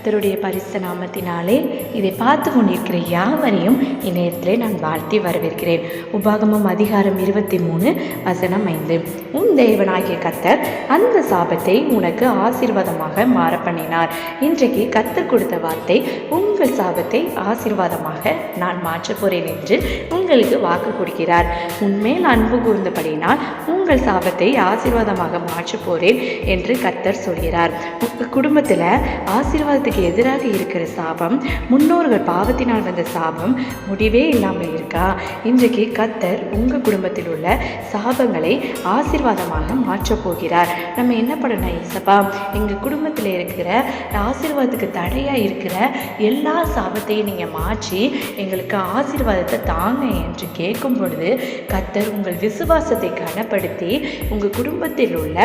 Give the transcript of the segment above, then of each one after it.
கத்தருடைய பரிசு நாமத்தினாலே இதை பார்த்து கொண்டிருக்கிற யாவரையும் இணையத்திலே நான் வாழ்த்தி வரவேற்கிறேன். உபாகமம் அதிகாரம் இருபத்தி மூணு வசனம் ஐந்து. உன் தேவனாகிய கர்த்தர் அந்த சாபத்தை உனக்கு ஆசீர்வாதமாக மாற பண்ணினார் இன்றைக்கு கத்தர் கொடுத்த வார்த்தை உங்கள் சாபத்தை ஆசீர்வாதமாக நான் மாற்றப் போறேன் என்று உங்களுக்கு வாக்கு கொடுக்கிறார். உன்மேல் அன்பு கூர்ந்தபடினால் உங்கள் சாபத்தை ஆசீர்வாதமாக மாற்றப் போகிறேன் என்று கர்த்தர் சொல்கிறார். உங்கள் குடும்பத்தில் பாவத்துக்கு எதிராக இருக்கிற சாபம் முன்னோர்கள் பாவத்தினால் வந்த சாபம் முடிவே இல்லாமல் இருக்கா? இன்றைக்கு கத்தர் உங்கள் குடும்பத்தில் உள்ள சாபங்களை ஆசீர்வாதமாக மாற்றப் போகிறார். நம்ம என்ன பண்ணணும் ஈசப்பா? எங்கள் குடும்பத்தில் இருக்கிற ஆசிர்வாதத்துக்கு தடையாக இருக்கிற எல்லா சாபத்தையும் நீங்கள் மாற்றி எங்களுக்கு ஆசீர்வாதத்தை தாங்க என்று கேட்கும் பொழுது கத்தர் உங்கள் விசுவாசத்தை கனப்படுத்தி உங்கள் குடும்பத்தில் உள்ள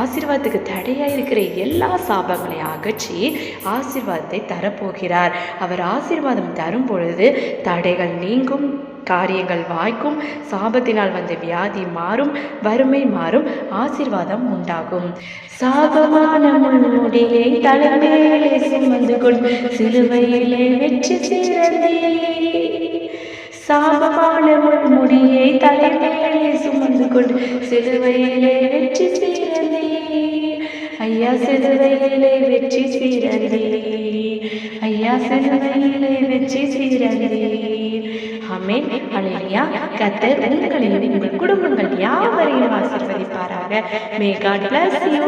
ஆசீர்வாதத்துக்கு தடையாக இருக்கிற எல்லா சாபங்களையும் அகற்றி ஆசிர்வாதத்தை தரப்போகிறார். அவர் ஆசிர்வாதம் தரும் பொழுது தடைகள் நீங்கும் காரியங்கள் வாய்க்கும் சாபத்தினால் வந்த வியாதி மாறும் வறுமை மாறும் ஆசிர்வாதம் உண்டாகும். சாபமான முன்முடியை தலைமையிலே சுமந்து கொண்டு சிலுவையிலே வெற்றி சிறந்தே சாபமான முன்முடியை தலைமையிலே சுமந்து கொண்டு சிலுவையிலே வெற்றி ஐயா சிலுவையிலே வெற்றி சிறந்தே ஐயா சிலுவையிலே வெற்றி சிறந்தே ஆமென். அலையா. கத்தர் உங்களையும் உங்கள் குடும்பங்கள் யாவரையும் ஆசீர்வதிப்பாராக. May God bless you